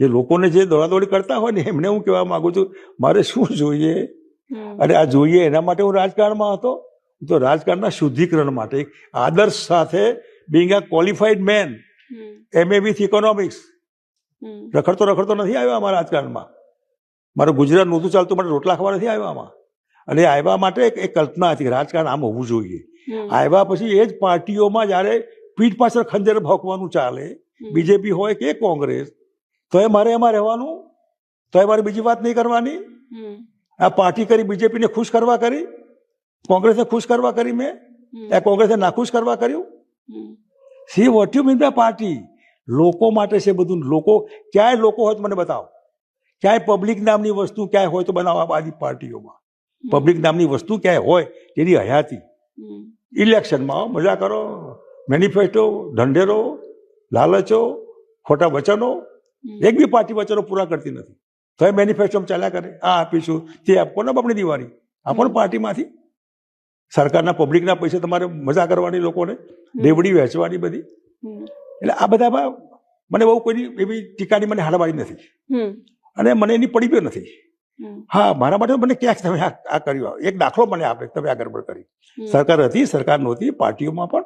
જે લોકોને જે દોડાદોડી કરતા હોય ને એમને હું કહેવા માંગુ છું મારે શું જોઈએ? અને આ જોઈએ એના માટે હું રાજકારણમાં હતો. તો રાજકારણના શુદ્ધિકરણ માટે આદર્શ સાથે being a qualified man MA M A with economics રખડતો રખડતો નથી આવ્યો આમાં રાજકારણમાં. મારું ગુજરાત નહોતું ચાલતું માટે રોટલા ખાવા નથી આવ્યો આમાં. અને આવ્યા માટે એક કલ્પના હતી રાજકારણ આમ હોવું જોઈએ. આવ્યા પછી એ જ પાર્ટીઓમાં જ્યારે પીઠ પાછળ ખંજર ભોંકવાનું ચાલે બીજેપી હોય કે કોંગ્રેસ તો એ મારે એમાં રહેવાનું. તો એ મારે બીજી વાત નહીં કરવાની. આ પાર્ટી કરી બીજેપીને ખુશ કરવા કરી કોંગ્રેસને ખુશ કરવા કરી મેં. આ એ કોંગ્રેસને નાખુશ કરવા કર્યું. See what you mean by party લોકો માટે છે બધું. લોકો ક્યાંય લોકો હોય તો મને બતાવો. ક્યાંય પબ્લિક નામની વસ્તુ ક્યાંય હોય તો બનાવો આ બધી પાર્ટીઓમાં. પબ્લિક નામની વસ્તુ ક્યાંય હોય તેની હયાતી. ઇલેક્શનમાં મજા કરો. મેનિફેસ્ટો ઢંઢેરો લાલચો ખોટા વચનો. એક બી પાર્ટી વચનો પૂરા કરતી નથી. તો એ મેનિફેસ્ટો ચાલ્યા કરે. આ આપીશું. તે આપવાનો આપણી દિવાળી? આપો ને પાર્ટીમાંથી? સરકારના પબ્લિકના પૈસે તમારે મજા કરવાની લોકોને દેવડી વહેંચવાની બધી. એટલે આ બધામાં મને બહુ કોઈની એવી ટીકાની મને હાડવાળી નથી. અને મને એની પડી ગયો નથી. હા મારા માટે મને ક્યાંક તમે આ આ કર્યું એક દાખલો મને આપે તમે આ ગરબડ કરી. સરકાર હતી સરકાર નહોતી પાર્ટીઓમાં પણ